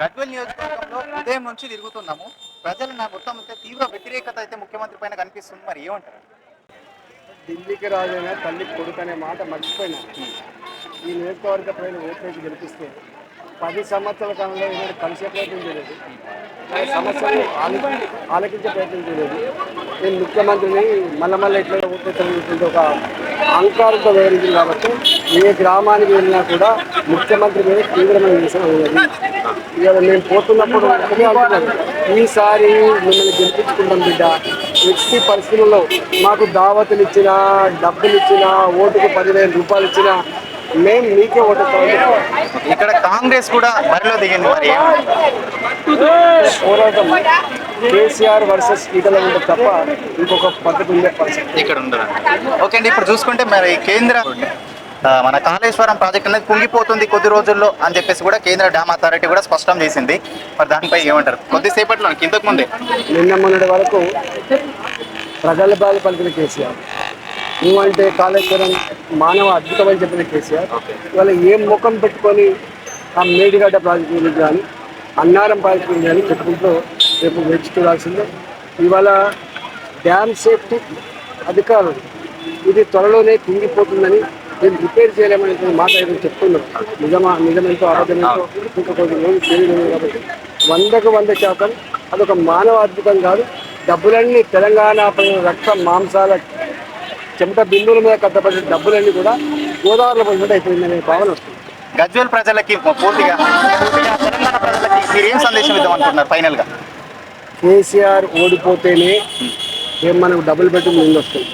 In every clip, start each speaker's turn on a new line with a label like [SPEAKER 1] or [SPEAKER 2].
[SPEAKER 1] గద్వేల్ నియోజకవర్గంలో ఉదయం నుంచి తిరుగుతున్నాము. ప్రజలు నా మొత్తం అయితే తీవ్ర వ్యతిరేకత అయితే ముఖ్యమంత్రి పైన కనిపిస్తుంది. మరి ఏమంటారు?
[SPEAKER 2] ఢిల్లీకి రాజైనా తల్లి కొడుకు అనే మాట మర్చిపోయినా. ఈ నియోజకవర్గ ప్రజలు ఓట్లేసి గెలిపిస్తే పది సంవత్సరాల కాలంలో ఏమైనా కలిసే ప్రయత్నం చేయలేదు. సమస్యలు ఆలకించే ప్రయత్నం చేయలేదు. నేను ముఖ్యమంత్రిని మళ్ళీ మళ్ళీ ఎట్లా ఓట్లేసి ఒక అహంకారంతో వివరించింది కాబట్టి ఏ గ్రామానికి వెళ్ళినా కూడా ముఖ్యమంత్రి మీద తీవ్రమైన నిరసన ఉన్నది ఇవాళ మేము పోతున్నప్పుడు ఈసారి మిమ్మల్ని గెలిపించుకుంటాం బిడ్డ. ఎట్టి పరిస్థితుల్లో మాకు దావతులు ఇచ్చినా డబ్బులు ఇచ్చినా ఓటుకు పదివేల రూపాయలు ఇచ్చినా మేము మీకే ఓటేస్తామని
[SPEAKER 1] ఇక్కడ కాంగ్రెస్ కూడా బరిలో దిగింది మరి?
[SPEAKER 2] పోరాటం కేసీఆర్ వర్సెస్ ఈటల ఉంటే తప్ప ఇంకొక పద్ధతి ఉండే పరిస్థితి.
[SPEAKER 1] ఇక్కడ ఉండదు. ఓకే అండి ఇప్పుడు చూసుకుంటే మరి కేంద్ర మన కాళేశ్వరం ప్రాజెక్ట్ అనేది కుంగిపోతుంది కొద్ది రోజుల్లో అని చెప్పేసి కూడా కేంద్ర డ్యామ్ అథారిటీ కూడా స్పష్టం చేసింది. మరి దానిపై ఏమంటారు? కొద్దిసేపట్లో ఇంతకు ముందే.
[SPEAKER 2] నిన్న మొన్నటి వరకు ప్రజల బాధ పలికిన కేసీఆర్. నువ్వంటే కాళేశ్వరం మానవ అద్భుతమని చెప్పిన కేసీఆర్. ఇవాళ ఏం ముఖం పెట్టుకొని ఆ మేడిగడ్డ ప్రాజెక్ట్ గురించి కానీ అన్నారం ప్రాజెక్ట్ గురించి కానీ చెప్పుకుంటూ రేపు వేచి చూడాల్సిందే. ఇవాళ డ్యామ్ సేఫ్టీ అధికారులు ఇది త్వరలోనే కుంగిపోతుందని మేము రిపేర్ చేయలేమనే మాట ఏదో చెప్తున్నాం. నిజమా నిజమెంతో అబద్ధమెంతో ఇంకా కొద్ది రోజులు తెలియదు కాబట్టి వందకు వంద శాతం అదొక మానవ అద్భుతం కాదు. డబ్బులన్నీ తెలంగాణ ప్రజల రక్త మాంసాల చెమట బిందువుల మీద కట్టబడిన డబ్బులన్నీ కూడా గోదావరిలో పడినట్టు అయిపోయిందనే భావన వస్తుంది.
[SPEAKER 1] గజ్వేల్ ప్రజలకి పూర్తిగా పూర్తిగా తెలంగాణ ప్రజలకి మీరు ఏం సందేశం ఇద్దాం అనుకుంటున్నారు
[SPEAKER 2] కేసీఆర్ ఓడిపోతేనే ఏం మనకు డబుల్ బెడ్రూమ్ ఇల్లు వస్తుంది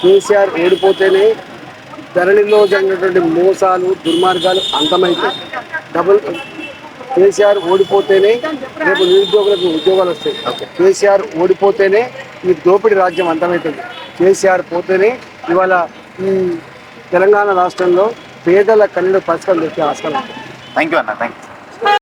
[SPEAKER 2] కేసీఆర్ ఓడిపోతేనే ధరణిలో జరిగినటువంటి మోసాలు దుర్మార్గాలు అంతమైతాయి డబుల్ కేసీఆర్ ఓడిపోతేనే రేపు నిరుద్యోగులకు ఉద్యోగాలు వస్తాయి. కేసీఆర్ ఓడిపోతేనే ఈ దోపిడీ రాజ్యం అంతమవుతుంది కేసీఆర్ పోతేనే ఇవాళ ఈ తెలంగాణ రాష్ట్రంలో పేదల కన్నీడు పరిష్కారం దొరికే ఆస్కారం.
[SPEAKER 1] థ్యాంక్ యూ అన్న థ్యాంక్ యూ